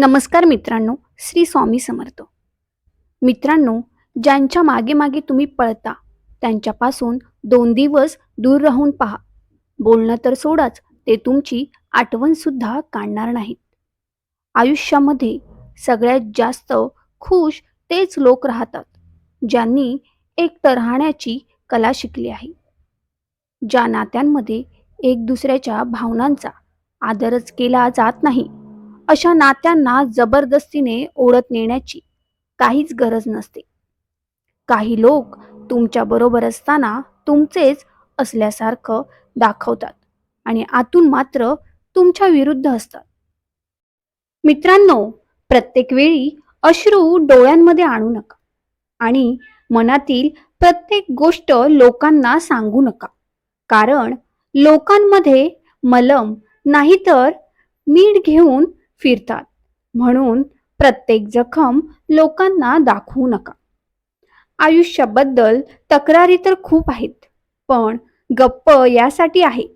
नमस्कार मित्रांनो श्री स्वामी समर्थ. मित्रांनो ज्यांच्या मागे मागे तुम्ही पळता त्यांच्यापासून दोन दिवस दूर राहून पहा. बोलणं तर सोडाच ते तुमची आठवण सुद्धा काढणार नाहीत. आयुष्यामध्ये सगळ्यात जास्त खुश तेच लोक राहतात ज्यांनी एक तरहाण्याची कला शिकली आहे. ज्या नात्यांमध्ये एक दुसऱ्याच्या भावनांचा आदरच केला जात नाही अशा नात्यांना जबरदस्तीने ओढत नेण्याची काहीच गरज नसते. काही लोक तुमच्या बरोबर असताना तुमचेच असल्यासारखं दाखवतात आणि आतून मात्र तुमच्या विरुद्ध असतात. मित्रांनो प्रत्येक वेळी अश्रू डोळ्यांमध्ये आणू नका आणि मनातील प्रत्येक गोष्ट लोकांना सांगू नका. कारण लोकांमध्ये मलम नाहीतर मीठ घेऊन फिरतात. म्हणून प्रत्येक जखम लोकांना दाखवू नका. आयुष्याबद्दल तक्रारी तर खूप आहेत पण गप्प यासाठी आहे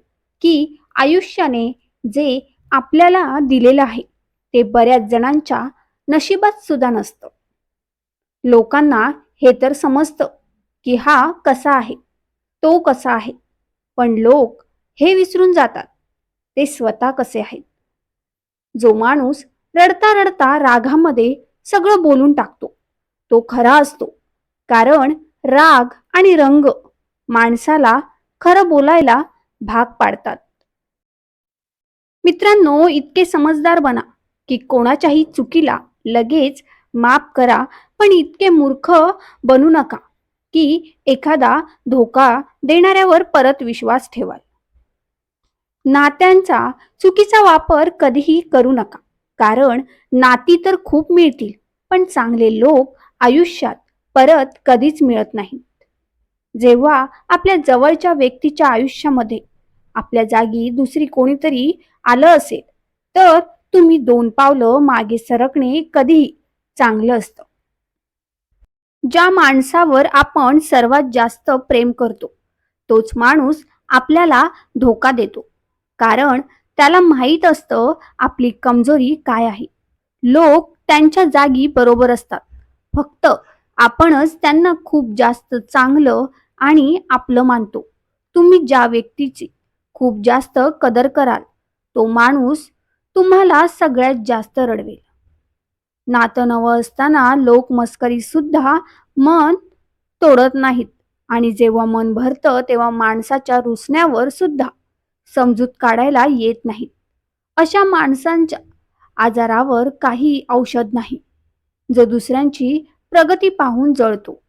की आयुष्याने जे आपल्याला दिलेलं आहे ते बऱ्याच जणांच्या नशिबात सुद्धा नसतं. लोकांना हे तर समजतं की हा कसा आहे तो कसा आहे पण लोक हे विसरून जातात ते स्वतः कसे आहेत. जो माणूस रडता रडता रागामध्ये सगळं बोलून टाकतो. तो खरा असतो. कारण राग आणि रंग माणसाला खरं बोलायला भाग पाडतात. मित्रांनो इतके समजदार बना की कोणाच्याही चुकीला लगेच माफ करा पण इतके मूर्ख बनू नका की एखादा धोका देणाऱ्यावर परत विश्वास ठेवाल. नात्यांचा चुकीचा वापर कधीही करू नका. कारण नाती तर खूप मिळतील पण चांगले लोक आयुष्यात परत कधीच मिळत नाहीत. जेव्हा आपल्या जवळच्या व्यक्तीच्या आयुष्यामध्ये आपल्या जागी दुसरी कोणीतरी आलं असेल तर तुम्ही दोन पावलं मागे सरकणे कधीही चांगलं असतं. ज्या माणसावर आपण सर्वात जास्त प्रेम करतो तोच माणूस आपल्याला धोका देतो. कारण त्याला माहीत असतं आपली कमजोरी काय आहे. लोक त्यांच्या जागी बरोबर असतात. फक्त आपणच त्यांना खूप जास्त चांगलं आणि आपलं मानतो. तुम्ही ज्या व्यक्तीची खूप जास्त कदर कराल तो माणूस तुम्हाला सगळ्यात जास्त रडवेल. नातं नवं असताना लोक मस्करी सुद्धा मन तोडत नाहीत आणि जेव्हा मन भरतं तेव्हा माणसाच्या रुसण्यावर सुद्धा. समजूत काढायला येत नाहीत. अशा माणसांच्या आजारावर काही औषध नाही जो दुसऱ्यांची प्रगती पाहून जळतो.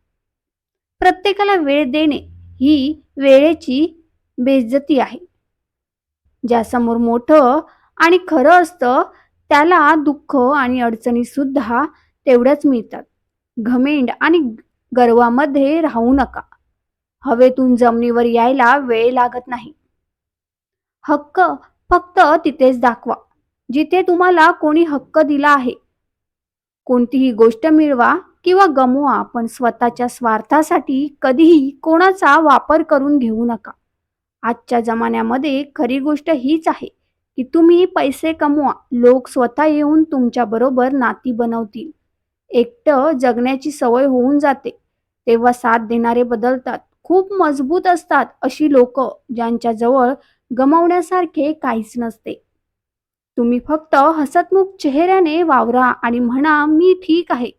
प्रत्येकाला वेळ देणे ही वेळेची बेज्जती आहे. ज्यासमोर मोठं आणि खरं असतं त्याला दुःख आणि अडचणी सुद्धा तेवढ्याच मिळतात. घमेंड आणि गर्वामध्ये राहू नका. हवेतून जमिनीवर यायला वेळ लागत नाही. हक्क फक्त तिथेच दाखवा जिथे तुम्हाला कोणी हक्क दिला आहे. कोणतीही गोष्ट मिळवा किंवा गमवा पण स्वतःच्या स्वार्थासाठी कधीही कोणाचा वापर करून घेऊ नका. आजच्या जमान्यामध्ये खरी गोष्ट हीच आहे की तुम्ही पैसे कमवा लोक स्वतः येऊन तुमच्या बरोबर नाती बनवतील. एकटं जगण्याची सवय होऊन जाते तेव्हा साथ देणारे बदलतात खूप मजबूत असतात अशी लोक ज्यांच्याजवळ गमावण्यासारखे काहीच नसते. तुम्ही फक्त हसतमुख चेहऱ्याने वावरा आणि म्हणा मी ठीक आहे.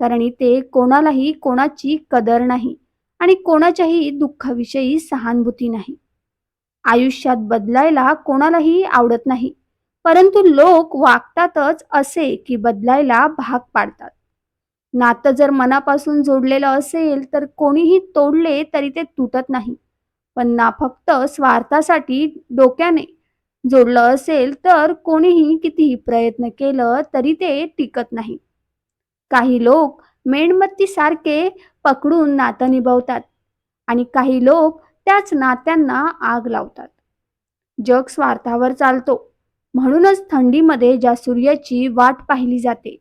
कारण इथे कोणालाही कोणाची कदर नाही आणि कोणाच्याही दुःखाविषयी सहानुभूती नाही. आयुष्यात बदलायला कोणालाही आवडत नाही. परंतु लोक वागतातच असे की बदलायला भाग पाडतात. नातं जर मनापासून जोडलेलं असेल तर कोणीही तोडले तरी ते तुटत नाही. पण ना फक्त स्वार्थासाठी डोक्याने जोडलं असेल तर कोणीही कितीही प्रयत्न केलं तरी ते टिकत नाही. काही लोक मेणबत्ती सारखे पकडून नातं निभावतात आणि काही लोक त्याच नात्यांना आग लावतात. जग स्वार्थावर चालतो. म्हणूनच थंडीमध्ये ज्या सूर्याची वाट पाहिली जाते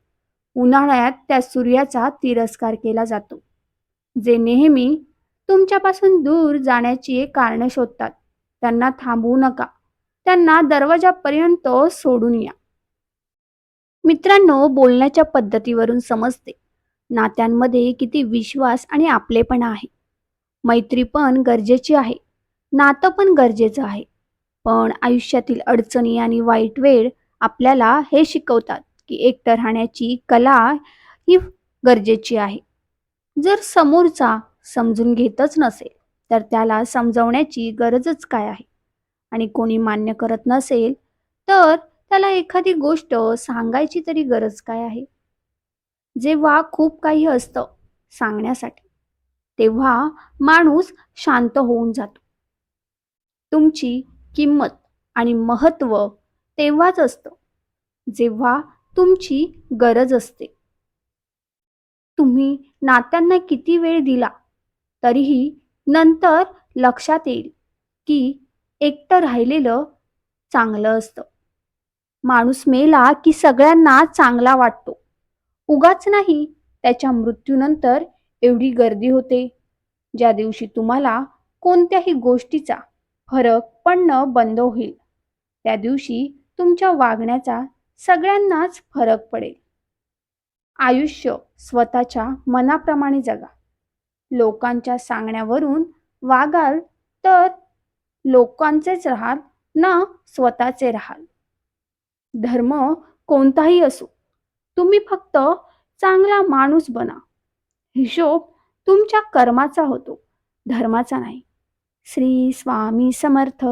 उन्हाळ्यात त्या सूर्याचा तिरस्कार केला जातो जे नेहमी तुमच्यापासून दूर जाण्याची एक कारणं शोधतात. त्यांना थांबवू नका. त्यांना दरवाजापर्यंत सोडून या. मित्रांनो बोलण्याच्या पद्धतीवरून समजते. नात्यांमध्ये किती विश्वास आणि आपलेपणा आहे. मैत्री पण गरजेची आहे. नातं पण गरजेचं आहे. पण आयुष्यातील अडचणी आणि वाईट वेळ आपल्याला हे शिकवतात की एकटं राहण्याची कला ही गरजेची आहे. जर समोरचा समजून घेतच नसेल तर त्याला समजवण्याची गरजच काय आहे? आणि कोणी मान्य करत नसेल तर त्याला एखादी गोष्ट सांगायची तरी गरज काय आहे? जेव्हा खूप काही असतं सांगण्यासाठी तेव्हा माणूस शांत होऊन जातो. तुमची किंमत आणि महत्त्व तेव्हाच असतं जेव्हा तुमची गरज असते. तुम्ही नात्यांना किती वेळ दिला तरीही नंतर लक्षात येईल की एकटं राहिलेलं चांगलं असतं. माणूस मेला की सगळ्यांना चांगला वाटतो. उगाच नाही त्याच्या मृत्यूनंतर एवढी गर्दी होते. ज्या दिवशी तुम्हाला कोणत्याही गोष्टीचा फरक पडणं बंद होईल त्या दिवशी तुमच्या वागण्याचा सगळ्यांनाच फरक पडेल. आयुष्य स्वतःच्या मनाप्रमाणे जगा. लोकांच्या सांगण्यावरून वागाल तर लोकांचेच राहाल ना स्वतःचे राहाल. धर्म कोणताही असो तुम्ही फक्त चांगला माणूस बना. हिशोब तुमच्या कर्माचा होतो धर्माचा नाही. श्री स्वामी समर्थ.